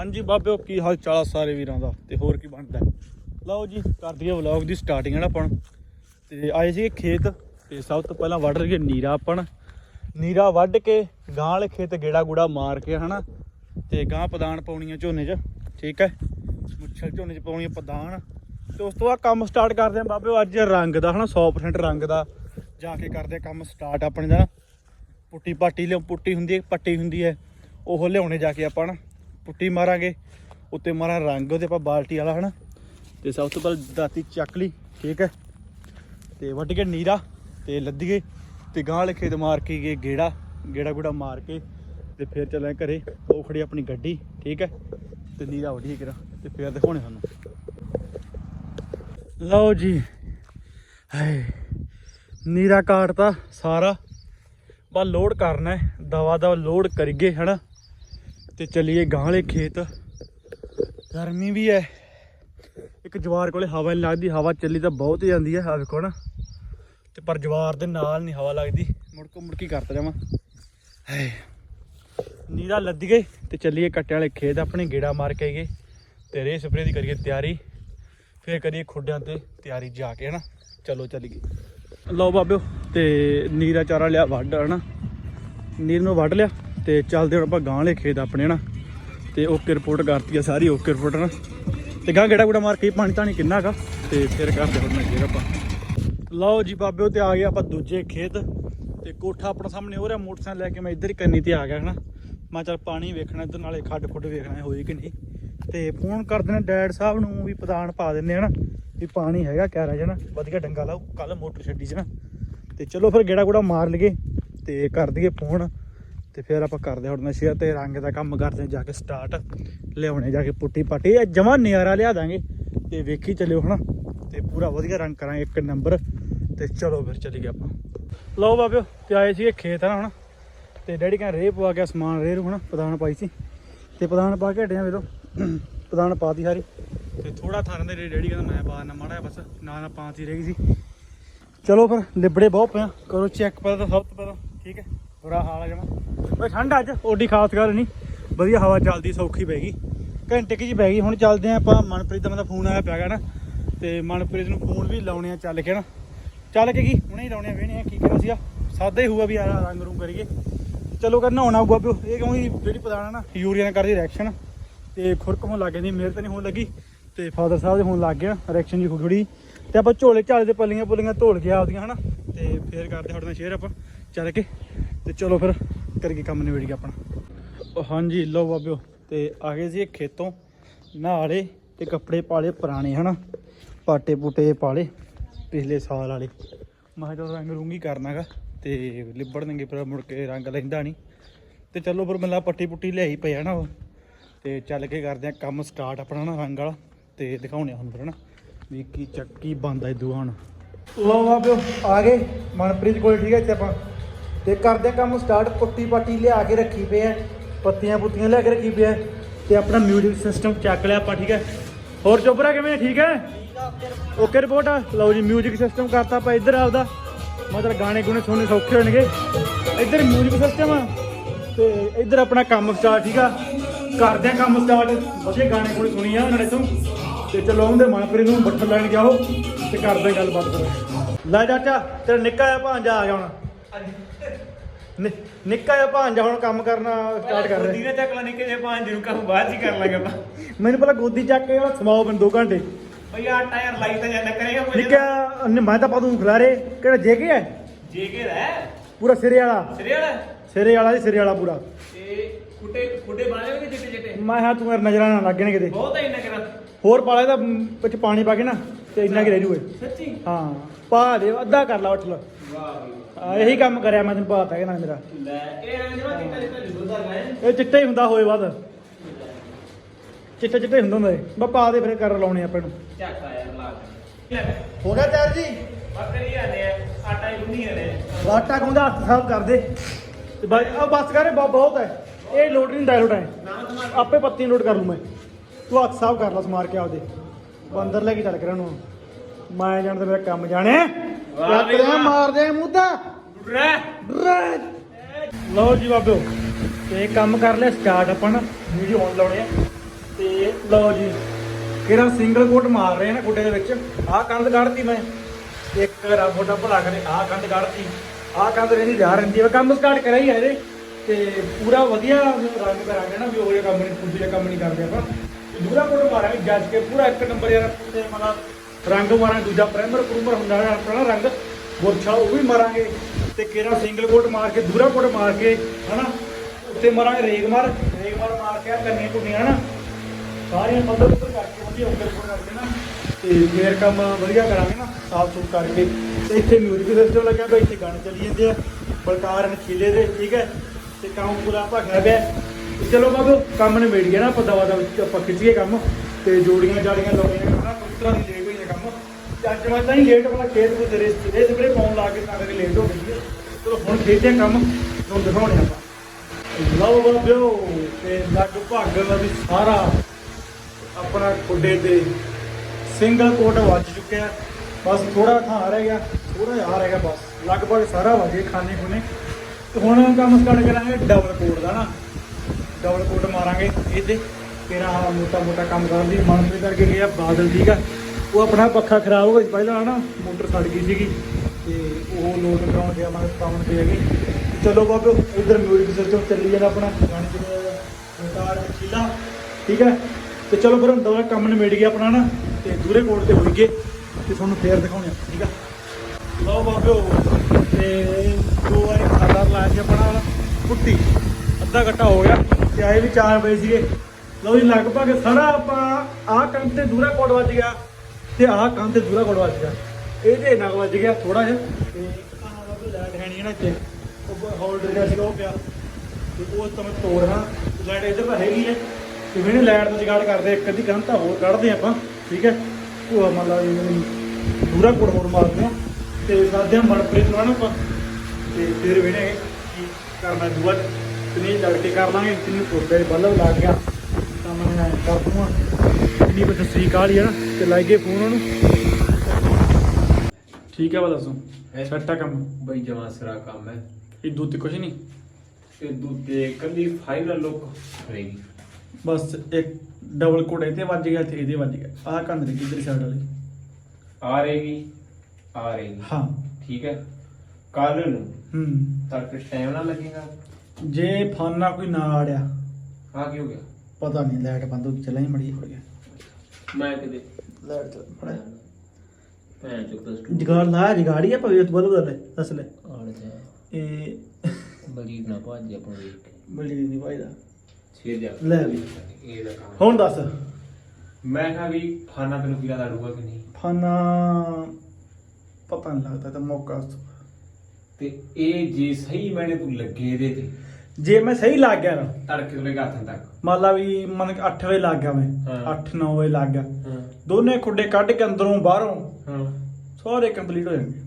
ਹਾਂਜੀ ਬਾਬਿਓ, ਕੀ ਹਾਲ ਚਾਲ ਆ ਸਾਰੇ ਵੀਰਾਂ ਦਾ ਤੇ ਹੋਰ ਕੀ ਬਣਦਾ ਲਓ ਜੀ, ਕਰ ਦਈਏ ਵਲੌਗ ਦੀ ਸਟਾਰਟਿੰਗ ਹੈ ਨਾ ਆਪਾਂ। ਤੇ ਆਏ ਸੀ ਖੇਤ ਤੇ ਸਭ ਤੋਂ ਪਹਿਲਾਂ ਵੱਢ ਲਈਏ ਨੀਰਾ ਆਪਾਂ ਨੀਰਾ ਵੱਢ ਕੇ ਗਾਂ ਵਾਲੇ ਖੇਤ ਗੇੜਾ ਗੂੜਾ ਮਾਰ ਕੇ ਹਨਾ। ਤੇ ਗਾਂ ਪਦਾਨ ਪਾਉਣੀਆਂ ਝੋਨੇ 'ਚ, ਠੀਕ ਹੈ? ਮੁੱਛਲ ਝੋਨੇ 'ਚ ਪਾਉਣੀਆਂ ਪਦਾਨ। ਤੇ ਉਸ ਤੋਂ ਬਾਅਦ ਕੰਮ ਸਟਾਰਟ ਕਰਦੇ ਆਂ ਬਾਬਿਓ, ਅੱਜ ਰੰਗ ਦਾ ਹਨਾ 100% ਰੰਗ ਦਾ। ਜਾ ਕੇ ਕਰਦੇ ਆਂ ਕੰਮ ਸਟਾਰਟ ਆਪਣੇ ਦਾ। ਪੁੱਟੀ ਪਾਟੀ ਲਿਓ ਪੁੱਟੀ ਹੁੰਦੀ ਹੈ, ਪੱਟੀ ਹੁੰਦੀ ਹੈ। ਉਹ ਲਿਆਉਣੇ ਜਾ ਕੇ ਆਪਾਂ ਨਾ। ਪੁੱਟੀ ਮਾਰਾਂਗੇ। ਉੱਤੇ ਮਾਰਾਂ ਰੰਗ ਉਹਦੇ ਆਪਾਂ ਬਾਲਟੀ ਵਾਲਾ, ਹਨਾ? ਤੇ ਸਭ ਤੋਂ ਪਹਿਲਾਂ ਦਾਤੀ ਚੱਕ ਲਈ, ਠੀਕ ਹੈ? ਤੇ ਵੱਢ ਕੇ ਨੀਰਾ ਤੇ ਲੱਦੀਏ ਤੇ ਗਾਂ ਵਾਲੇ ਖੇਤ ਮਾਰ ਕੇ ਗਏ ਗੇੜਾ ਗੇੜਾ ਗੂੜਾ ਮਾਰ ਕੇ ਤੇ ਫਿਰ ਚੱਲਾਂ ਘਰੇ, ਉਹ ਖੜੀ ਆਪਣੀ ਗੱਡੀ, ਠੀਕ ਹੈ? ਤੇ ਨੀਰਾ ਵੱਢੀਏ ਕਿਰਾ, ਤੇ ਫਿਰ ਦਿਖਾਉਣੇ ਸਾਨੂੰ ਲਓ ਜੀ, ਹਾਏ, ਨੀਰਾ ਕਾਟਤਾ ਸਾਰਾ। ਬਾ ਲੋਡ ਕਰਨਾ ਹੈ ਦਵਾ ਦਾ ਲੋਡ ਕਰੀਏ, ਹਨਾ? ਤੇ ਚੱਲੀਏ ਗਾਂ ਵਾਲੇ ਖੇਤ। ਗਰਮੀ ਵੀ ਹੈ ਇੱਕ ਜਵਾਰ ਕੋਲੇ ਹਵਾ ਨਹੀਂ ਲੱਗਦੀ, ਹਵਾ ਚੱਲੀ ਤਾਂ ਬਹੁਤ ਜਾਂਦੀ ਹੈ ਆ ਵੇਖੋ ਨਾ। ਤੇ ਪਰ ਜਵਾਰ ਦੇ ਨਾਲ ਨਹੀਂ ਹਵਾ ਲੱਗਦੀ। ਮੁੜਕੋ ਮੁੜਕੀ ਕਰਤਾ ਜਾਵਾਂ। ਹੈ ਨੀਰਾ ਲੱਦ ਗਏ ਤੇ ਚੱਲੀਏ ਕੱਟੇ ਵਾਲੇ ਖੇਤ, ਆਪਣੇ ਗੇੜਾ ਮਾਰ ਕੇ ਆਈਏ। ਤੇ ਰੇ ਸਪਰੇ ਦੀ ਕਰੀਏ ਤਿਆਰੀ। ਫਿਰ ਕਰੀਏ ਖੁੱਡਿਆਂ ਤੇ ਤਿਆਰੀ ਜਾ ਕੇ, ਹਨਾ। ਚਲੋ ਚੱਲੀਏ। ਲਓ ਬਾਬਿਓ, ਤੇ ਨੀਰਾ ਚਾਰਾ ਲਿਆ, ਵੱਢ, ਹਨਾ। ਨੀਰ ਨੂੰ ਵੱਢ ਲਿਆ। ਤੇ ਚੱਲਦੇ ਹੁਣ ਆਪਾਂ ਗਾਂ ਵਾਲੇ ਖੇਤ ਆਪਣੇ ਨਾ ਤੇ ਓਕੇ ਰਿਪੋਰਟ ਕਰਤੀ ਆ ਸਾਰੀ, ਓਕੇ ਰਿਪੋਰਟ ਨਾ ਤੇ ਗਾਂ ਗੇੜਾ ਗੂੜਾ ਮਾਰ ਕੇ ਪਾਣੀ ਤਾਣੀ ਕਿੰਨਾ ਹੈਗਾ ਤੇ ਫਿਰ ਕਰਦੇ ਹੁਣ ਨਜ਼ਰ ਆਪਾਂ। ਲਓ ਜੀ ਬਾਬਿਓ ਤੇ ਆ ਗਏ ਆਪਾਂ ਦੂਜੇ ਖੇਤ। ਤੇ ਕੋਠਾ ਆਪਣਾ ਸਾਹਮਣੇ ਹੋ ਰਿਹਾ, ਮੋਟਰਸਾਈਕਲ ਲੈ ਕੇ ਮੈਂ ਇੱਧਰ ਹੀ ਕੰਨੀ ਤੇ ਆ ਗਿਆ, ਹਨਾ? ਮੈਂ ਚੱਲ ਪਾਣੀ ਵੇਖਣਾ ਇੱਧਰ, ਨਾਲੇ ਖੱਡ ਖੁੱਡ ਵੇਖਣਾ ਹੋਈ ਕਿ ਨਹੀਂ? ਤੇ ਫੋਨ ਕਰ ਦਿੰਦੇ ਡੈਡ ਸਾਹਿਬ ਨੂੰ ਵੀ ਪ੍ਰਧਾਨ ਪਾ ਦਿੰਦੇ ਹਨਾ? ਵੀ ਪਾਣੀ ਹੈਗਾ ਕਹਿ ਜਣਾ ਵਧੀਆ ਡੰਗਾ ਲਾਓ ਕੱਲ ਮੋਟਰ ਛੱਡੀ ਸੀ ਨਾ ਤੇ ਚਲੋ ਫਿਰ ਗੇੜਾ ਗੂੜਾ ਮਾਰ ਲਈਏ ਤੇ ਕਰ ਦਈਏ ਫੋਨ। ਤੇ ਫਿਰ ਆਪਾਂ ਕਰਦੇ ਹਾਂ ਹੁਣ ਸ਼ੇਅਰ ਤੇ ਰੰਗ ਦਾ ਕੰਮ ਕਰਦੇ ਜਾ ਕੇ ਸਟਾਰਟ ਲਿਆਉਣੇ ਜਾ ਕੇ ਪੁੱਟੀ ਪਾਟੀ। ਇਹ ਜਮਾ ਨਿਆਰਾ ਲਿਆ ਦਾਂਗੇ ਤੇ ਵੇਖੀ ਚੱਲਿਓ ਹਨਾ। ਤੇ ਪੂਰਾ ਵਧੀਆ ਰੰਗ ਕਰਾਂਗੇ ਇੱਕ ਨੰਬਰ ਤੇ ਚਲੋ ਫਿਰ ਚੱਲੀਏ ਆਪਾਂ। ਲਓ ਬਾਬਿਓ, ਤੇ ਆਏ ਸੀਗੇ ਖੇਤ ਆ ਹੁਣ ਤੇ ਡੈਡੀ ਕਹਿੰਦਾ ਰੇਹ ਪਵਾ ਗਿਆ ਸਮਾਨ, ਰੇਹ ਨੂੰ ਹਨਾ, ਪ੍ਰਧਾਨ ਪਾਈ ਸੀ। ਤੇ ਪਦਾਨ ਪਾ ਕੇ ਹਟਿਆ ਵੇਲੋ ਪ੍ਰਧਾਨ ਪਾਤੀ ਸਾਰੀ। ਤੇ ਥੋੜਾ ਥਾਂ ਦੇ ਡੈਡੀ ਕਹਿੰਦਾ ਮੈਂ ਪਾ ਨਾ ਮਾੜਾ ਬਸ, ਨਾ ਨਾ ਪਾਤੀ ਰਹਿ ਗਈ ਸੀ। ਚਲੋ ਫਿਰ, ਲਿਬੜੇ ਬਹੁਤ ਪਿਆ ਕਰੋ ਚੈੱਕ ਪਹਿਲਾਂ ਤਾਂ ਸਭ ਤੋਂ ਪਹਿਲਾਂ, ਠੀਕ ਹੈ। ਬੁਰਾ ਹਾਲ ਆ ਜਮਾ। ਓਏ, ਠੰਡ ਅੱਜ, ਓਡੀ ਖਾਸ ਗੱਲ ਨਹੀਂ ਵਧੀਆ ਹਵਾ ਚੱਲਦੀ, ਸੌਖੀ ਪੈ ਗਈ। ਘੰਟੇ ਕੁ ਜੀ ਪੈ ਗਈ, ਹੁਣ ਚੱਲਦੇ ਆ ਆਪਾਂ। ਮਨਪ੍ਰੀਤ ਦਾ ਮੇਰਾ ਫੋਨ ਆਇਆ ਪਿਆਗਾ ਨਾ, ਤੇ ਮਨਪ੍ਰੀਤ ਨੂੰ ਫੋਨ ਵੀ ਲਾਉਣੇ ਆ ਚੱਲ ਕੇ ਨਾ। ਚੱਲ ਕੇ ਕੀ? ਹੁਣੇ ਹੀ ਲਾਉਣੇ ਆ ਵੇਣੇ ਆ ਕੀ ਕਹਿੰਦਾ ਸੀਗਾ। ਸਾਦਾ ਹੀ ਹੋਊਗਾ ਵੀ ਆ ਰੰਗ ਰੂੰਗ ਕਰੀਏ। ਚਲੋ, ਕਰਨਾ ਨਹਾਉਣਾ ਹੋਊਗਾ ਪਿਓ ਇਹ ਕਿਉਂਕਿ ਜਿਹੜੀ ਪਦਾਣਾ ਨਾ, ਯੂਰੀਆ ਨਾਲ ਕਰਦੀ ਰਿਐਕਸ਼ਨ ਤੇ ਖੁਰਕ ਹੋਣ ਲੱਗ ਜਾਂਦੀ ਮੇਰੇ ਤਾਂ ਨਹੀਂ ਹੋਣ ਲੱਗੀ। ਤੇ ਫਾਦਰ ਸਾਹਿਬ ਦੇ ਹੋਣ ਲੱਗ ਗਿਆ ਰਿਐਕਸ਼ਨ ਜੀ ਖੁਗੜੀ ਤੇ ਆਪਾਂ ਝੋਲੇ ਝਾਲੇ ਦੇ ਪੱਲੀਆਂ ਪੁੱਲੀਆਂ ਧੋਲ ਕੇ ਆਪਦੀਆਂ, ਹਨਾ। ਤੇ ਫੇਰ ਕਰਦੇ ਤੁਹਾਡੇ ਨਾਲ ਸ਼ੇਅਰ ਆਪਾਂ। ਚੱਲ ਕੇ। ਤੇ ਚਲੋ ਫਿਰ ਕਰਕੇ ਕੰਮ ਨਿਬੜ ਗਿਆ ਆਪਣਾ। ਹਾਂਜੀ, ਲਓ ਬਾਬਿਓ, ਤੇ ਆ ਗਏ ਸੀ ਇਹ ਖੇਤੋਂ। ਨਾਲੇ ਤੇ ਕੱਪੜੇ ਪਾਲੇ ਪੁਰਾਣੇ, ਹਨਾ? ਪਾਟੇ ਪੂਟੇ ਪਾਲੇ ਪਿਛਲੇ ਸਾਲ ਵਾਲੇ। ਮੈਂ ਕਿਹਾ ਚਲੋ ਰੰਗ ਰੂੰਗੀ ਕਰਨਾਗਾ ਤੇ ਲਿਬੜਨਗੇ ਪਰ ਮੁੜ ਕੇ ਰੰਗ ਲੈਂਦਾ ਨਹੀਂ। ਤੇ ਚਲੋ ਫਿਰ ਮੱਲਾ ਪੱਟੀ ਪੁੱਟੀ ਲਿਆਈ ਪਿਆ ਨਾ ਉਹ। ਤੇ ਚੱਲ ਕੇ ਕਰਦੇ ਆ ਕੰਮ ਸਟਾਰਟ ਆਪਣਾ ਨਾ ਰੰਗ ਵਾਲਾ, ਤੇ ਦਿਖਾਉਣੇ ਆ ਹੁਣ ਫਿਰ ਨਾ ਵੀ ਕੀ ਚੱਕੀ ਬੰਦਾ ਇਦੂ ਹੁਣ ਲਓ ਬਾਬਿਓ, ਆ ਗਏ। ਮਨਪ੍ਰੀਤ ਕੋਲ ਠੀਕ ਹੈ ਇੱਥੇ ਆਪਾਂ। ਤੇ ਕਰਦੇ ਕੰਮ ਸਟਾਰਟ ਪੁੱਟੀ ਪਾਟੀ ਲਿਆ ਕੇ ਰੱਖੀ ਪਏ ਆ, ਪੱਤੀਆਂ ਪੁੱਤੀਆਂ ਲਿਆ ਕੇ ਰੱਖੀ ਪਿਆ ਤੇ ਆਪਣਾ ਮਿਊਜ਼ਿਕ ਸਿਸਟਮ ਚੱਕ ਲਿਆ ਆਪਾਂ, ਠੀਕ ਹੈ? ਹੋਰ ਚੋਪਰਾ ਕਿਵੇਂ ਠੀਕ ਹੈ? ਓਕੇ ਰਿਪੋਰਟ ਆ। ਲਓ ਜੀ ਮਿਊਜ਼ਿਕ ਸਿਸਟਮ ਕਰਤਾ ਆਪਾਂ ਇੱਧਰ ਆਪਦਾ। ਮਤਲਬ ਗਾਣੇ ਗੁਣੇ ਸੁਣਨੇ ਸੌਖੇ ਹੋਣਗੇ। ਇੱਧਰ ਮਿਊਜ਼ਿਕ ਸਿਸਟਮ ਆ ਤੇ ਇੱਧਰ ਆਪਣਾ ਕੰਮ ਸਟਾਰਟ ਠੀਕ ਆ? ਕਰਦੇ ਆ ਕੰਮ ਸਟਾਰਟ ਵਧੀਆ ਗਾਣੇ ਗੁਣੇ ਸੁਣੀ ਆ ਨਾਲੇ ਤੋਂ। ਤੇ ਚਲੋ ਆਉਂਦੇ ਮਨਪ੍ਰੀਤ ਨੂੰ ਬੱਠਲ ਲੈਣ ਜਾਓ ਤੇ ਕਰਦੇ ਗੱਲਬਾਤ ਫਿਰ ਲੈ ਚਾਚਾ, ਤੇਰਾ ਨਿੱਕਾ ਜਿਹਾ ਭਾਂਜਾ ਆ ਗਿਆ ਹੁਣ। ਨਿ- ਨਿੱਕਾ ਜਿਹਾ ਭਾਂਜਾ ਹੁਣ ਕੰਮ ਕਰਨਾ ਸਟਾਰਟ ਕਰ ਰਿਹਾ ਦੀਨੇ ਚੱਕ ਲਾ ਨਿੱਕੇ ਜੇ ਪੰਜ ਨੂੰ ਕੰਮ ਬਾਅਦ ਚ ਹੀ ਕਰ ਲਾਂਗੇ ਆਪਾਂ। ਮੈਨੂੰ ਪਹਿਲਾਂ ਗੋਦੀ ਚੱਕ ਕੇ ਉਹਦਾ ਸਮਾਓ ਮੈਨੂੰ 2 ਘੰਟੇ। ਬਈ ਆ ਟਾਇਰ ਲਾਈ ਤਾਂ ਜਾਂਦਾ ਕਰੇਗਾ ਮੁਝੇ ਨਿੱਕਾ ਉਹਨੇ ਮੈਂ ਤਾਂ ਪਾ ਦੂੰ ਖਲਾਰੇ ਕਿਹੜਾ ਜੇਗੇ ਹੈ ਜੇ ਕੇ ਰਹਿ ਪੂਰਾ ਸਿਰੇ ਵਾਲਾ। ਸਿਰੇ ਵਾਲਾ? ਸਿਰੇ ਵਾਲਾ ਜੀ ਸਿਰੇ ਵਾਲਾ ਪੂਰਾ। ਤੇ ਖੁੱਡੇ ਖੁੱਡੇ ਬਣ ਜਾਣਗੇ ਚਿੱਟੇ ਚਿੱਟੇ? ਮੈਂ ਹਾਂ ਤੂੰ ਮੇਰੇ ਨਜ਼ਰਾਂ ਨਾ ਲੱਗਣੇ ਕਿਤੇ। ਬਹੁਤ ਹੈ ਇੰਨਾ ਕਰਾ ਹੋਰ ਪਾਲੇ ਦਾ ਵਿੱਚ ਪਾਣੀ ਪਾ ਕੇ ਨਾ ਤੇ ਇੰਨਾ ਕਿ ਰਹਿ ਜੂਏ ਸੱਚੀ? ਹਾਂ ਪਾ ਦੇ ਅੱਧਾ ਕਰ ਲਾ ਉੱਠ ਲਾ। ਵਾਹ। ਹਾਂ, ਇਹੀ ਕੰਮ ਕਰਿਆ ਮੈਂ ਤੈਨੂੰ ਪਤਾ ਹੈ ਨਾ ਮੇਰਾ। ਲੈ ਇਹ ਐਂ ਚਿੱਟਾ ਚਿੱਟਾ ਲਿਬਦਾ ਹੈ ਇਹ। ਚਿੱਟਾ ਹੀ ਹੁੰਦਾ ਹੋਏ ਬਾਅਦ ਚਿੱਟਾ ਚਿੱਟਾ ਹੀ ਹੁੰਦਾ ਹੁੰਦਾ। ਇਹ ਬਾ ਪਾ ਦੇ ਫਿਰ ਕਰ ਲਾਉਣੇ ਆਪਾਂ ਨੂੰ ਚੱਕ ਆ ਯਾਰ ਲਾ ਲੈ ਹੋ ਗਿਆ ਚਾਰ ਜੀ? ਬੱਕਰੀ ਆਨੇ ਆ ਆਟਾ ਹੀ ਗੁੰਨੀ ਆਨੇ ਆਟਾ ਗੁੰਦਾ ਹੱਥ ਸਾਫ਼ ਕਰ ਦੇ। ਤੇ ਬਾਈ ਆ ਬਸ ਕਰੇ ਬਹੁਤ ਹੈ। ਇਹ ਲੋਡ ਨਹੀਂ ਡਾਇਲੋਟ ਹੈ ਤੁਮਾਰ ਆਪੇ ਪੱਤੀ ਲੋਡ ਕਰ ਲੂ ਮੈਂ। ਤੂੰ ਹੱਥ ਸਾਫ਼ ਕਰ ਲਾ ਸਮਾਰ ਕੇ ਆਪਦੇ। ਉਹ ਅੰਦਰ ਲੈ ਕੇ ਚੱਲ ਕਰਾਂ ਨੂੰ ਮੈਂ ਜਾਣਦਾ ਮੇਰਾ ਕੰਮ ਜਾਣੇ ਵਾਹ ਵੀ ਚੱਕ ਵਾਹ। ਮਾਰ ਦੇ ਮੁੱਦਾ ਲਓ ਜੀ ਬਾਬਿਓ, ਤੇ ਕੰਮ ਕਰ ਲਿਆ ਸਟਾਰਟ ਆਪਾਂ ਨਾ ਵੀਡੀਓ ਆਨ ਲਾਉਣੇ ਆ। ਤੇ ਲਓ ਜੀ, ਕਿਹੜਾ ਸਿੰਗਲ ਕੋਟ ਮਾਰ ਰਹੇ ਆ ਨਾ ਗੁੱਡੇ ਦੇ ਵਿੱਚ। ਆਹ ਕੰਧ ਕੱਢਤੀ ਮੈਂ। ਇੱਕ ਰੱਬ ਤੁਹਾਡਾ ਭਲਾ ਕਰੇ, ਆਹ ਕੰਧ ਕੱਢਤੀ। ਆਹ ਕੰਧ ਰਹਿੰਦੀ ਜਾ ਰਹਿੰਦੀ ਹੈ ਕੰਮ ਸਟਾਰਟ ਕਰਿਆ ਹੀ ਹੈ ਇਹਦੇ। ਤੇ ਪੂਰਾ ਵਧੀਆ ਰੰਗ ਕਰਾਂਗੇ ਨਾ, ਵੀ ਉਹ ਜਿਹਾ ਕੰਮ ਨਹੀਂ ਕੁਝ ਜਿਹਾ ਕੰਮ ਨਹੀਂ ਕਰਦੇ ਆਪਾਂ। ਤੇ ਦੂਰਾ ਕੋਟ ਮਾਰਾਂਗੇ, ਜੱਜ ਕੇ ਪੂਰਾ ਇੱਕ ਨੰਬਰ ਯਾਰ, ਤੇ ਮਤਲਬ ਰੰਗ ਮਾਰਾਂਗੇ, ਦੂਜਾ ਪ੍ਰਾਈਮਰ ਪ੍ਰੂਮਰ ਹੁੰਦਾ ਆਪਣਾ ਰੰਗ ਬੁਰਛਾ ਉਹ ਵੀ ਮਾਰਾਂਗੇ। ਤੇ ਕਿਹੜਾ ਸਿੰਗਲ ਕੋਟ ਮਾਰ ਕੇ, ਦੂਰਾ ਕੋਟ ਮਾਰ ਕੇ, ਹਨਾ? ਉੱਤੇ ਮਾਰਾਂਗੇ ਰੇਗ ਮਾਰ ਰੇਗ ਮਾਰ ਮਾਰ ਕੇ ਆਹ ਕੰਨੀਆਂ ਕੁੰਨੀਆਂ, ਹਨਾ? ਸਾਰੀਆਂ ਮਤਲਬ ਕਰਕੇ ਵਧੀਆ ਉੱਪਰ ਉੱਪਰ ਕਰਕੇ ਨਾ, ਤੇ ਫੇਰ ਕੰਮ ਵਧੀਆ ਕਰਾਂਗੇ ਨਾ, ਸਾਫ਼ ਸੁਥਰਾ ਕਰਕੇ। ਤੇ ਇੱਥੇ ਮਿਊਜ਼ਿਕ ਸਿਸਟਮ ਲੱਗਿਆ ਪਿਆ, ਇੱਥੇ ਗਾਣੇ ਚੱਲੀ ਜਾਂਦੇ ਆ, ਬਲਕਾਰ ਨਖੀਲੇ ਦੇ, ਠੀਕ ਹੈ? ਤੇ ਕੰਮ ਪੂਰਾ ਭਖਿਆ ਪਿਆ। ਚਲੋ ਬਾਬੂ, ਕੰਮ ਨੇ ਮੇੜ ਗਿਆ ਨਾ ਆਪਾਂ ਦਵਾ ਦਾ ਆਪਾਂ ਖਿੱਚੀਏ ਕੰਮ, ਤੇ ਜੋੜੀਆਂ ਜਾੜੀਆਂ ਲਾਉਣੀਆਂ ਨਾ ਕਬੂਤਰਾਂ ਦੀ ਲੇਟ ਅੱਜ ਮੈਂ ਤਾਂ ਹੀ ਲੇਟ ਵਾਲਾ ਖੇਤ ਵਿੱਚ ਤੇਰੇ ਤੇਰੇ ਸਪਰੇ ਪਾਉਣ ਲਾ ਕੇ ਤਾਂ ਕਰਕੇ ਲੇਟ ਹੋ ਗਈ ਹੈ। ਚਲੋ, ਹੁਣ ਖੇਡਦੇ ਕੰਮ ਤੁਹਾਨੂੰ ਦਿਖਾਉਣੇ ਆਪਾਂ। ਲਓ ਬਾਬਿਓ ਤੇ ਦਾ ਵੀ ਸਾਰਾ ਆਪਣਾ ਖੁੱਡੇ ਤੇ ਸਿੰਗਲ ਕੋਟ ਵੱਜ ਚੁੱਕਿਆ ਬਸ ਥੋੜਾ ਥਾਂ ਰਹਿ ਗਿਆ ਥੋੜਾ ਜਿਹਾ ਰਹਿ ਗਿਆ ਬਸ। ਲਗਭਗ ਸਾਰਾ ਵੱਜ ਖਾਣੇ ਖੁਨੇ ਤੇ ਹੁਣ ਕੰਮ ਸਟਾਰਟ ਕਰਾਂਗੇ ਡਬਲ ਕੋਟ ਦਾ ਨਾ। ਡਬਲ ਕੋਟ ਮਾਰਾਂਗੇ ਇਹਦੇ। ਤੇਰਾ ਮੋਟਾ ਮੋਟਾ ਕੰਮ ਕਰਨ ਦੀ ਮਨਪ੍ਰੀਤ ਕਰਕੇ ਗਿਆ, ਬਾਦਲ ਠੀਕ ਆ। ਉਹ ਆਪਣਾ ਪੱਖਾ ਖਰਾਬ ਹੋ ਗਿਆ ਸੀ। ਪਹਿਲਾਂ ਨਾ ਮੋਟਰ ਸੜ ਗਈ ਸੀਗੀ ਤੇ ਉਹ ਲੋਡ ਕਰਾਉਣ ਗਿਆ ਮੈਂ ਪਾਉਣ ਤੇ ਹੈਗੇ। ਤੇ ਚਲੋ ਬਾਬੂ, ਇਧਰ ਮਿਊਜ਼ਿਕ ਸਿਸਟਮ ਚੱਲੀ ਜਾਂਦਾ ਆਪਣਾ। ਗਾਣੇ ਜਿਵੇਂ ਗਿਟਾਰ ਚੀਲਾ, ਠੀਕ ਹੈ? ਤੇ ਚਲੋ ਫਿਰ ਹੁਣ ਦੁਬਾਰਾ ਕੰਮ ਨਿਬੜ ਗਿਆ ਆਪਣਾ ਨਾ ਤੇ ਦੂਰੇ ਕੋਟ ਤੇ ਹੋਈਏ ਤੇ ਤੁਹਾਨੂੰ ਫੇਰ ਦਿਖਾਉਣੇ ਆ ਠੀਕ ਆ? ਲਓ ਬਾਬਿਓ ਤੇ ਦੋ ਵਾਰੀ ਖਾਦਾਰ ਲਾਇਆ ਸੀ ਆਪਣਾ ਵਾਲਾ ਕੁੱਟੀ। ਅੱਧਾ ਘੱਟਾ ਹੋ ਗਿਆ ਤੇ ਆਏ ਵੀ 4 ਵਜੇ ਸੀਗੇ। ਲਓ ਜੀ, ਲਗਭਗ ਸਾਰਾ ਆਪਾਂ ਆਹ ਕੰਮ ਤੇ ਦੂਰਾ ਕੋਟ ਵੱਜ ਗਿਆ। ਤੇ ਆਹ ਕੰਮ ਤੇ ਦੂਰਾ ਕੋਟ ਵੱਜ ਗਿਆ ਇਹਦੇ ਨਾਲ ਵੱਜ ਗਿਆ ਥੋੜਾ ਜਿਹਾ ਤੇ ਆਹ ਬਾਬੂ ਲਾਈਟ ਹੈ ਨਹੀਂ ਨਾ ਇੱਥੇ ਉਹ ਹੋਲਡਰ ਜਿਹਾ ਸੀਗਾ ਉਹ ਪਿਆ ਤੇ ਉਹ ਤਾਂ ਮੈਂ ਤੋੜਨਾ ਲਾਈਟ ਇੱਧਰ ਤਾਂ ਹੈਗੀ ਹੈ ਤੇ ਮੈਨੇ ਲਾਈਟ ਦਾ ਜਗਾੜ ਕਰਦੇ ਇੱਕ ਅੱਧੀ ਕੰਧ ਤਾਂ ਹੋਰ ਕੱਢਦੇ ਆਪਾਂ ਠੀਕ ਹੈ ਉਹ ਮਤਲਬ ਲਾ ਜੀ ਦੂਰਾ ਕੋੜ ਹੋਰ ਮਾਰਦੇ ਆ ਤੇ ਸਾਦੇ ਮਨਪ੍ਰੀਤ ਨੂੰ ਨਾ ਆਪਾਂ ਤੇ ਫਿਰ ਵੇਣੇ ਕੀ ਕਰਨਾ ਦੂਆ ਤੇ ਲੜ ਕੇ ਕਰ ਲਾਂਗੇ ਕਿੰਨੀ ਕੋਡੇ ਬੱਲਬ ਲੱਗ ਗਿਆ ਤਾਂ ਮੈਂ ਕਰ ਦੂੰਗਾ। ਕਿੰਨੀ ਕੁ ਸਸਰੀ ਕਾਲੀ ਹੈ ਨਾ ਤੇ ਲਾਈ ਗਏ ਫੋਨ ਉਹਨੂੰ। ਠੀਕ ਹੈ ਵਾ ਦੱਸੋ ਛੱਟਾ ਕੰਮ? ਬਈ ਜਮਾ ਸਰਾ ਕੰਮ ਹੈ। ਇਹ ਦੁੱਧ ਕੁਛ ਨਹੀਂ? ਤੇ ਦੂਤੇ ਕੱਲੀ ਫਾਈਨਲ ਲੁੱਕ ਰਹੇਗੀ ਬਸ ਇੱਕ ਡਬਲ ਕੋਡ ਇਹਦੇ ਵੱਜ ਗਿਆ ਤੇ ਇਹਦੇ ਵੱਜ ਗਿਆ। ਆਹ ਕੰਨ ਦੇ ਕਿੱਧਰ ਸਾਈਡ ਵਾਲੀ? ਆ ਰਹੇਗੀ ਆ ਰਹੇਗੀ ਹਾਂ। ਠੀਕ ਹੈ। ਕੱਲ ਨੂੰ। ਹੂੰ। ਤੱਕ ਟਾਈਮ ਨਾ ਲੱਗੇਗਾ। ਜੇ ਫਾਨਾ ਕੋਈ ਨਾ ਆੜਿਆ। ਆ ਕੀ ਹੋ ਗਿਆ? ਪਤਾ ਨਹੀਂ ਲਾਈਟ ਬੰਦ ਹੋ ਗਈ ਚਲਾ ਹੀ ਮੜੀ ਹੋ ਗਿਆ ਮੈਂ ਕਿਤੇ? ਲਾਈਟ ਚੱਲ ਪੜਾ ਭੈਣ ਚੁੱਕ ਦਾ ਜਗਾੜ ਲਾ ਜਗਾੜੀ ਆ ਪਵੇ ਤੂੰ ਬਲਬ ਲੈ ਦੱਸ ਲੈ। ਆੜ ਜਾ ਇਹ ਬਲੀਦ ਨਾ ਭੱਜ ਆਪਾਂ ਵੇਖ ਕੇ। ਬਲੀ ਨਹੀਂ ਭਾਈ ਦਾ ਛੇ ਜਾ। ਲੈ ਵੀ। ਇਹ ਦਾ ਕੰਮ। ਹੁਣ ਦੱਸ। ਮੈਂ ਕਿਹਾ ਵੀ ਫਾਨਾ ਤੈਨੂੰ ਕੀ ਲੱਗਦਾ ਅੜੂਗਾ ਕਿ ਨਹੀਂ? ਫਾਨਾ ਪਤਾ ਨਹੀਂ ਲੱਗਦਾ ਤਾਂ ਮੌਕਾ ਤੇ ਇਹ ਜੇ ਸਹੀ ਮੈਨੇ ਤੂੰ ਲੱਗੇ ਇਹਦੇ ਤੇ ਜੇ ਮੈਂ ਸਹੀ ਲੱਗ ਗਿਆ ਨਾ ਤੜਕੇ ਤੋਂ ਲੈ ਕੇ ਹੱਥਾਂ ਤੱਕ। ਮੰਨ ਲਾ ਵੀ ਮੰਨ ਕੇ 8 ਵਜੇ ਲੱਗ ਗਿਆ ਮੈਂ ਹਾਂ। 8 9 ਵਜੇ ਲੱਗ ਗਿਆ। ਹਾਂ। ਦੋਨੇ ਖੁੱਡੇ ਕੱਢ ਕੇ ਅੰਦਰੋਂ ਬਾਹਰੋਂ ਹਾਂ। ਸਾਰੇ ਕੰਪਲੀਟ ਹੋ ਜਾਣਗੇ।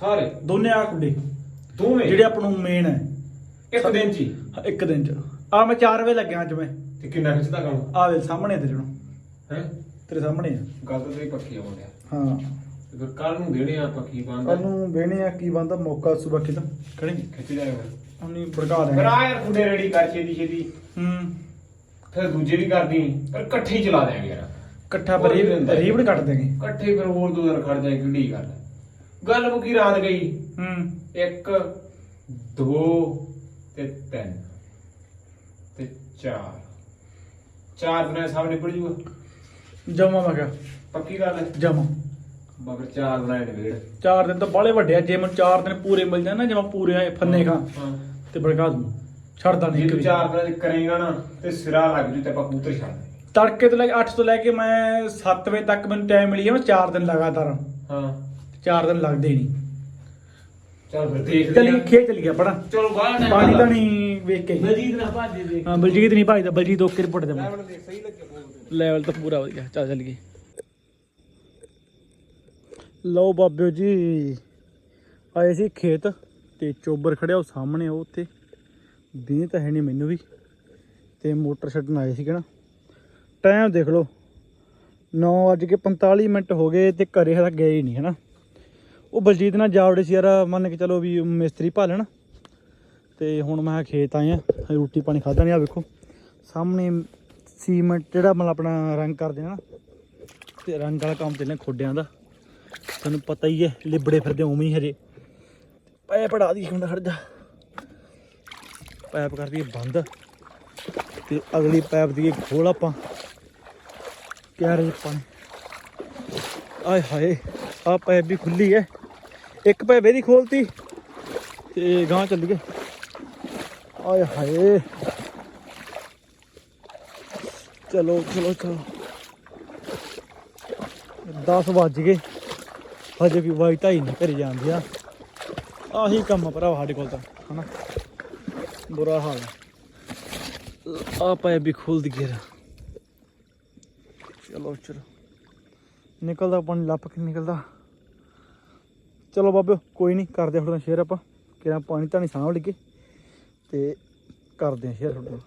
ਸਾਰੇ? ਦੋਨੇ ਆ ਖੁੱਡੇ। ਦੋਵੇਂ? ਜਿਹੜੇ ਆਪਾਂ ਨੂੰ ਮੇਨ ਹੈ। ਇੱਕ ਦਿਨ ਚ? ਹਾਂ, ਇੱਕ ਦਿਨ ਚ। ਆ ਮੈਂ 4 ਵਜੇ ਲੱਗਿਆ ਅੱਜ ਮੈਂ। ਤੇ ਕਿੰਨਾ ਖਿੱਚਦਾ ਕੰਮ? ਆ ਵੇ ਸਾਹਮਣੇ ਤੇਰੇ ਨੂੰ ਹੈ? ਤੇਰੇ ਸਾਹਮਣੇ ਆ। ਗੱਲ ਤਾਂ ਤੇਰੀ ਪੱਕੀ ਆ ਮੁੰਡਿਆ। ਹਾਂ। ਤੇ ਫਿਰ ਕੱਲ ਨੂੰ ਦੇਣੇ ਆ ਪੱਕੀ ਬੰਦ ਕੱਲ ਨੂੰ ਵੇਣੇ ਆ ਕੀ ਬੰਦਾ ਮੌਕਾ ਸੁਬਾ ਕਿਤਾ ਖੜੀ ਖਿੱਚ ਜਾਏਗਾ ਉਹਨੀ ਭੜਕਾ ਫਿਰ ਦੇਣਾ। ਆ ਯਾਰ ਕੁੜੇ ਰੈਡੀ ਕਰ ਛੇਤੀ ਛੇਤੀ। ਹੂੰ। ਫਿਰ ਦੂਜੇ ਵੀ ਕਰਦੀ ਪਰ ਇਕੱਠੇ ਹੀ ਚਲਾ ਦਿਆਂਗੇ ਯਾਰ। ਇਕੱਠਾ ਪਰ ਹੋਰ ਵੀ ਹੁੰਦਾ ਕੱਟ ਦੇਗੇ ਇਕੱਠੇ ਫਿਰ ਹੋਰ ਦੋ ਦਿਨ ਖੜ ਜਾਏ ਕਿਹੜੀ ਗੱਲ ਹੈ। ਗੱਲ ਮੁੱਕੀ ਰਾਤ ਗਈ। ਹੂੰ। ਇੱਕ ਦੋ ਤੇ ਤਿੰਨ ਤੇ ਚਾਰ। ਚਾਰ ਦਿਨਾਂ 'ਚ ਸਭ ਨਿਕਲ ਜੂਗਾ। ਜਮਾ ਮੈਂ ਕਿਹਾ। ਪੱਕੀ ਗੱਲ ਹੈ? ਜਮਾ। ਮਗਰ ਚਾਰ ਦਿਨਾਂ ਦੇ ਵੇੜ ਚਾਰ ਦਿਨ ਤਾਂ ਬਾਲੇ ਵੱਡੇ ਆ ਜੇ ਮੈਨੂੰ ਚਾਰ ਦਿਨ ਪੂਰੇ ਮਿਲ ਜਾਣ ਨਾ ਜਿਵੇਂ ਪੂਰੇ ਆਏ ਫੰਨੇ ਖਾਂ ਹਾਂ। ਤੇ ਭੜਕਾ ਦੂੰ। ਛੱਡਦਾ ਨਹੀਂ ਜੇ ਤੂੰ ਚਾਰ ਦਿਨਾਂ 'ਚ ਕਰੇਗਾ ਨਾ ਤੇ ਸਿਰਾ ਲੱਗ ਜੂ ਤੇ ਆਪਾਂ ਕਬੂਤਰ ਛੱਡ ਦੇ। ਤੜਕੇ ਤੋਂ ਲੈ ਕੇ 8 ਤੋਂ ਲੈ ਕੇ ਮੈਂ 7 ਵਜੇ ਤੱਕ ਮੈਨੂੰ ਟਾਈਮ ਮਿਲੀ ਹੈ ਮੈਂ 4 ਦਿਨ ਲਗਾਤਾਰ। ਹਾਂ। 4 ਦਿਨ ਲੱਗਦੇ ਹੀ ਨਹੀਂ ਚਲ ਫਿਰ ਦੇਖ ਚਲੀ ਖੇਤ ਚਲੀ ਗਿਆ ਪੜਾ ਚਲੋ ਬਾਹਰ ਪਾਣੀ ਤਾਂ ਨਹੀਂ ਵੇਖ ਕੇ। ਮਜੀਦ ਨਾ ਭੱਜ ਦੇ ਹਾਂ ਬਲਜੀਤ ਨਹੀਂ ਭਾਈ ਦਾ ਬਲਜੀਤ ਓਕੇ ਰਿਪੋਰਟ ਦੇ ਬੋਲ ਲੈਵਲ ਤਾਂ ਪੂਰਾ ਵਧੀਆ ਚੱਲ ਚੱਲ ਗਈ ਲਓ ਬਾਬਿਓ ਜੀ, ਆਏ ਸੀ ਖੇਤ ਤੇ ਚੋਬਰ ਖੜਿਆ ਉਹ ਸਾਹਮਣੇ, ਉਹ ਉੱਥੇ। ਦੀ ਤਾਂ ਹੈ ਨਹੀਂ ਮੈਨੂੰ ਵੀ। ਤੇ ਮੋਟਰ ਛੱਡਣ ਆਏ ਸੀ ਨਾ। ਟਾਈਮ ਦੇਖ ਲਓ। 9:45 ਮਿੰਟ ਹੋ ਗਏ ਤੇ ਘਰੇ ਹਜੇ ਗਏ ਹੀ ਨਹੀਂ, ਹਨਾ। ਉਹ ਬਲਜੀਤ ਨਾਲ ਜਾਵੜੇ ਸੀ ਯਾਰ, ਮੰਨ ਕੇ ਚਲੋ ਵੀ ਮਿਸਤਰੀ ਭਾਲਣ ਤੇ ਹੁਣ ਮੈਂ ਖੇਤ ਆਏ ਆ ਰੋਟੀ ਪਾਣੀ ਖਾਦਾ ਨਹੀਂ ਆ ਵੇਖੋ। ਸਾਹਮਣੇ ਸੀਮੈਂਟ ਜਿਹੜਾ ਮਤਲਬ ਆਪਣਾ ਰੰਗ ਕਰਦੇ ਆ ਨਾ, ਤੇ ਰੰਗ ਵਾਲਾ ਕੰਮ ਚੱਲਿਆ ਖੋਡਿਆਂ ਦਾ। ਤੁਹਾਨੂੰ ਪਤਾ ਹੀ ਹੈ, ਲਿਬੜੇ ਫਿਰਦੇ ਉਵੇਂ ਹੀ ਹਜੇ। ਪੈਪ ਪੜਾ ਦੀ ਹੁੰਦਾ ਖੜ ਜਾ। ਪੈਪ ਕਰਦੀ ਦਈਏ ਬੰਦ। ਤੇ ਅਗਲੀ ਪੈਪ ਦੀ ਖੋਲ ਆਪਾਂ। ਕਿਆਰੇ ਚ ਆਏ ਹਾਏ ਆ ਪੈਪ ਵੀ ਖੁੱਲੀ ਹੈ। ਇੱਕ ਪੈਪ ਇਹਦੀ ਖੋਲਤੀ। ਤੇ ਗਾਂ ਚੱਲੀਏ। ਆਏ ਹਾਏ। ਚਲੋ ਚਲੋ ਚਲੋ। 10 ਵੱਜ ਗਏ। ਹਜੇ ਵੀ ਵਾਈ ਢਾਈ ਨਹੀਂ ਘਰੇ ਜਾਂਦੀ ਆ। ਆਹੀ ਕੰਮ ਭਰਾ ਸਾਡੇ ਕੋਲ ਤਾਂ, ਹਨਾ? ਬੁਰਾ ਹਾਲ ਹੈ ਆ ਪੈ ਵੀ ਖੁੱਲ ਗਿਆ ਚਲੋ ਚਲੋ ਨਿਕਲਦਾ ਪਾਣੀ ਲੱਪ ਕੇ ਨਿਕਲਦਾ। ਚਲੋ ਬਾਬੇ ਕੋਈ ਨਹੀਂ ਕਰਦੇ ਹੁਣ ਸ਼ੇਅਰ ਆਪਾਂ। ਕਿਹੜਾ ਪਾਣੀ ਤਾਂ ਨਹੀਂ ਸਾਂਭ ਲਈਏ। ਤੇ ਕਰਦੇ ਆ ਸ਼ੇਅਰ ਤੁਹਾਡੇ ਨਾਲ।